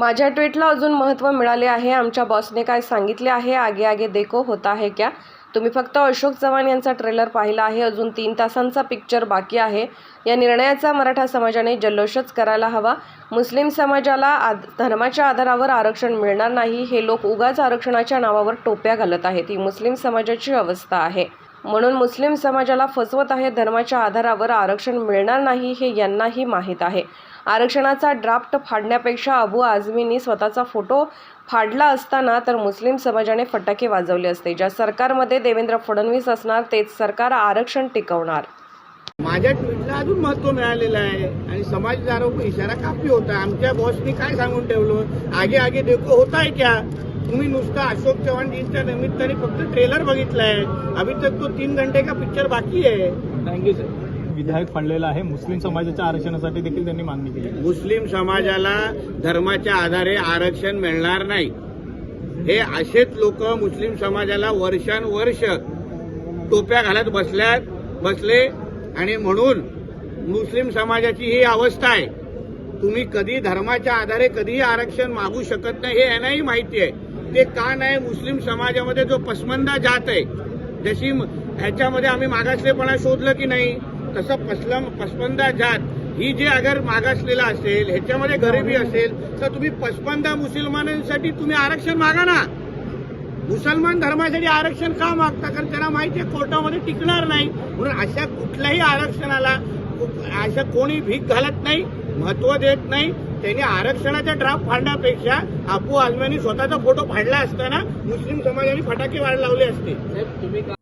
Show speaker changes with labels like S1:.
S1: माझ्या ट्विटला अजून महत्त्व मिळाले आहे. आमच्या बॉसने काय सांगितले आहे? आगे आगे देखो होता है क्या? तुम्ही फक्त अशोक चव्हाण यांचा ट्रेलर पाहिला आहे. अजून तीन तासांचा पिक्चर बाकी आहे. या निर्णयाचा मराठा समाजाने जल्लोषच करायला हवा. मुस्लिम समाजाला आद धर्माच्या आधारावर आरक्षण मिळणार नाही. हे लोक उगाच आरक्षणाच्या नावावर टोप्या घालत आहेत. ही मुस्लिम समाजाची अवस्था आहे. म्हणून मुस्लिम समाजाला फसवत आहे धर्माच्या आधारावर आरक्षण मिळणार नाही हे यांनाही माहीत आहे. आरक्षणाचा ड्राफ्ट फाडण्यापेक्षा अबू आझमींनी स्वतःचा फोटो फाडला असताना तर मुस्लिम समाजाने फटाके वाजवले असते. ज्या सरकारमध्ये देवेंद्र फडणवीस असणार तेच सरकार आरक्षण टिकवणार.
S2: माझ्या ट्विटला अजून महत्त्व मिळालेलं आहे आणि समाज इशारा काफी होता आमच्या बॉसनी काय सांगून ठेवलं? आगे आगे देखो होता है क्या? तुम्ही नुसता अशोक चव्हाणजींच्या निमित्ताने फक्त ट्रेलर बघितलाय. अभी तक तो तीन घंटे का पिक्चर बाकी आहे?
S3: थँक्यू सर विधायक फंडलेला आहे. मुस्लिम समाजाच्या आरक्षणासाठी देखील त्यांनी मागणी केली.
S2: मुस्लिम समाजाला धर्माच्या आधारे आरक्षण मिळणार नाही. हे असेच लोक मुस्लिम समाजाला वर्षानुवर्ष टोप्या घालत बसल्यात बसले. आणि म्हणून मुस्लिम समाजाची ही अवस्था आहे. तुम्ही कधी धर्माच्या आधारे कधीही आरक्षण मागू शकत नाही हे यांनाही माहिती आहे. ते का नाही मुस्लिम समाजामध्ये जो पसमंदा जात आहे जशी ह्याच्यामध्ये आम्ही मागासलेपणा शोधलं की नाही तसं पसलम पसमंदा जात ही जे अगर मागासलेला असेल ह्याच्यामध्ये गरिबी असेल तर तुम्ही पसमंदा मुसलमानांसाठी तुम्ही आरक्षण मागा ना. मुसलमान धर्मासाठी आरक्षण का मागता? कारण त्यांना माहिती आहे कोर्टामध्ये टिकणार नाही. म्हणून अशा कुठल्याही आरक्षणाला अशा कोणी भीक घालत नाही महत्त्व देत नाही त्यांनी आरक्षणाचा ड्राफ्ट फाडण्यापेक्षा आपू आजम्यांनी स्वतःचा फोटो फाडला असताना मुस्लिम समाजाने फटाके वाढ लावले असते.